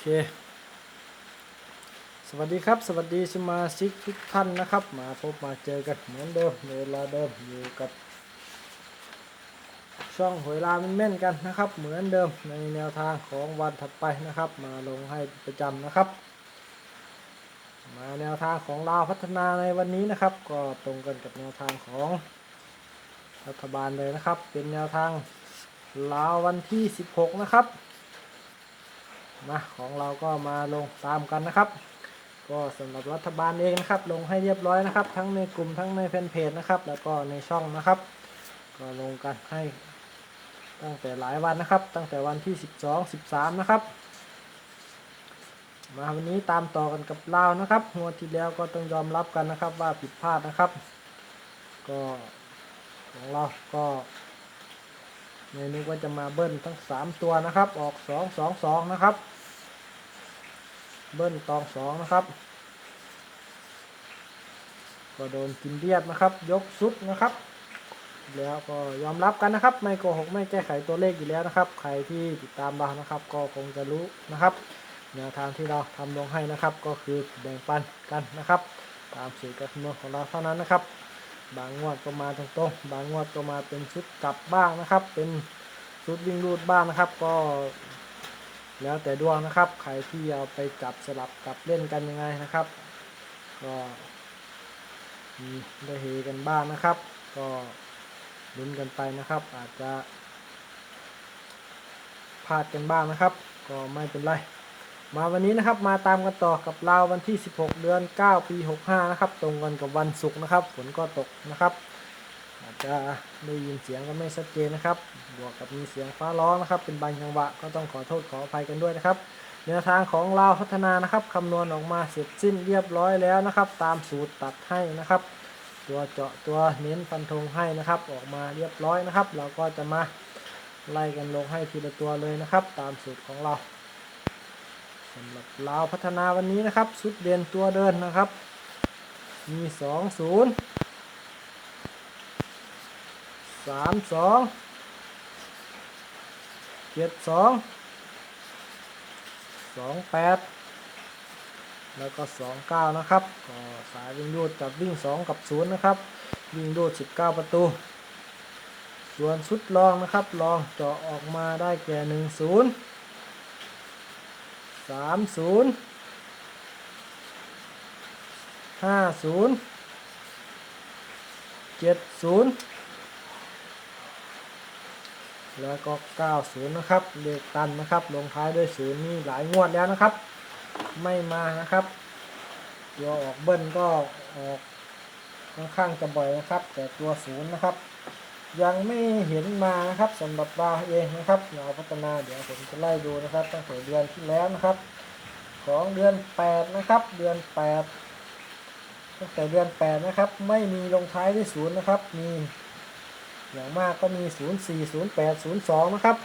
เค สวัสดีครับ สวัสดีสมาชิกทุกท่านนะครับ มาพบมาเจอกันเหมือนเดิมเวลาเดิมอยู่กับช่องหวยลาเม่นๆกันนะครับ เหมือนเดิมในแนวทางของวันถัดไปนะครับ มาลงให้ประจำนะครับ มาแนวทางของลาวพัฒนาในวันนี้นะครับ ก็ตรงกันกับแนวทางของรัฐบาลเลยนะครับ เป็นแนวทางลาววันที่ 16 นะครับ นะของเราก็มาลงตามกันนะครับ ก็สำหรับรัฐบาลเองนะครับ ลงให้เรียบร้อยนะครับ ทั้งในกลุ่มทั้งในแฟนเพจนะครับ แล้วก็ในช่องนะครับ ก็ลงกันให้ตั้งแต่หลายวันนะครับ ตั้งแต่วันที่ 12 13 นะครับ มาวันนี้ตามต่อกันกับลาวนะครับหัวที่แล้วก็ต้องยอมรับกันนะครับว่าผิดพลาดนะครับ ก็ของเราก็ ในนึกว่าจะมาเบิ้ลทั้ง3ตัวนะครับ ออก2 2 2นะครับ เบิ้ลตองสองนะครับ ก็โดนกินเรียบนะครับ ยกสุดนะครับ แล้วก็ยอมรับกันนะครับ ไม่โกหกไม่แก้ไขตัวเลขอยู่แล้วนะครับ ใครที่ติดตามเรานะครับ ก็คงจะรู้นะครับแนวทางที่เราทำลงให้นะครับ ก็คือแบ่งปันกันนะครับ ตามสูตรการคำนวณของเราเท่านั้นนะครับ บางงวดก็มาตรงๆ บางงวดก็มาเป็นชุดกลับบ้างนะครับ เป็นชุดวิ่งรูดบ้างนะครับ ก็ แล้วแต่ดวงนะครับ ใครที่เอาไปจับสลับกับเล่นกันยังไงนะครับ ก็ได้เฮกันบ้างนะครับ ก็ลุ้นกันไปนะครับ อาจจะพลาดกันบ้างนะครับ ก็ไม่เป็นไร มาวันนี้นะครับมาตามกันต่อกับเราววันที่ 16 เดือน 9 ปี 65 นะครับ ตรงกันกับวันศุกร์นะครับ ฝนก็ตกนะครับอาจจะได้ยินเสียงก็ไม่ชัดเจนนะครับ บวกกับมีเสียงฟ้าร้องนะครับ เป็นบางจังหวะก็ต้องขอโทษขออภัยกันด้วยนะครับแนวทางของเราพัฒนานะครับคำนวณออกมาเสร็จสิ้นเรียบร้อยแล้วนะครับ ตามสูตรตัดให้นะครับ ตัวเจาะตัวเน้นฟันธงให้นะครับ ออกมาเรียบร้อยนะครับ เราก็จะมาไล่กันลงให้ทีละตัวเลยนะครับ ตามสูตรของเรา สำหรับเราวพัฒนาวันนี้นะครับชุดเด่นตัวเดินนะครับ มีสองศูนย์สามสองเจ็ดสองสองแปดแล้วก็สองเก้านะครับก็สายวิ่งรูดกับวิ่งสองกับศูนย์นะครับ วิ่งรูดสิบเก้าประตู ส่วนชุดรองนะครับรองเจาะออกมาได้แก่หนึ่งศูนย์ สามศูนย์ห้าศูนย์เจ็ดศูนย์แล้วก็90นะครับเลขตันนะครับลงท้ายด้วยศูนย์นี่หลายงวดแล้วนะครับ ไม่มานะครับตัวออกเบิ้ลก็ออกค่อนข้างจะบ่อยนะครับ แต่ตัวศูนย์นะครับ ยังไม่เห็นมานะครับสำหรับเราเองนะครับเราพัฒนาเดี๋ยวผมจะไล่ดูนะครับตั้งแต่เดือนที่แล้วนะครับ ของเดือน8นะครับเดือน8ตั้งแต่เดือน8นะครับไม่มีลงท้ายด้วยศูนย์นะครับ มีอย่างมากก็มี 0 4 0 8 0 2 นะครับ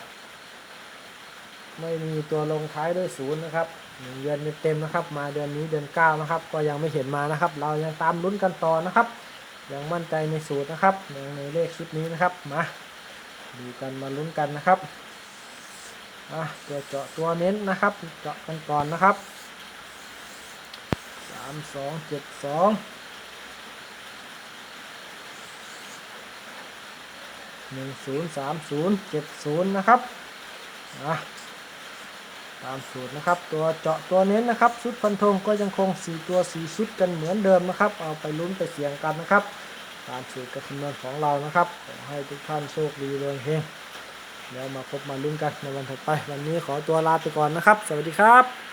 ไม่มีตัวลงท้ายด้วยศูนย์นะครับหนึ่งเดือนเต็มนะครับ มาเดือนนี้เดือน9นะครับ ก็ยังไม่เห็นมานะครับ เรายังตามลุ้นกันต่อนะครับ ยังมั่นใจในสูตรนะครับยังในเลขชุดนี้นะครับมาดูกันมาลุ้นกันนะครับอะตัวเจาะตัวเน้นนะครับ เจาะกันก่อนนะครับ3 2 7 2หนึ่งศูนย์สามศูนย์เจ็ดศูนย์นะครับนะ ตามสูตรนะครับ ตัวเจาะตัวเน้นนะครับชุดฟันธงก็ยังคงสี่ตัวสี่ชุดกันเหมือนเดิมนะครับ เอาไปลุ้นไปเสี่ยงกันนะครับ ตามสูตรกับคำนวณของเรานะครับขอให้ทุกท่านโชคดีเลยเฮงแล้วมาพบมาลุ้นกันในวันถัดไป วันนี้ขอตัวลาไปก่อนนะครับ สวัสดีครับ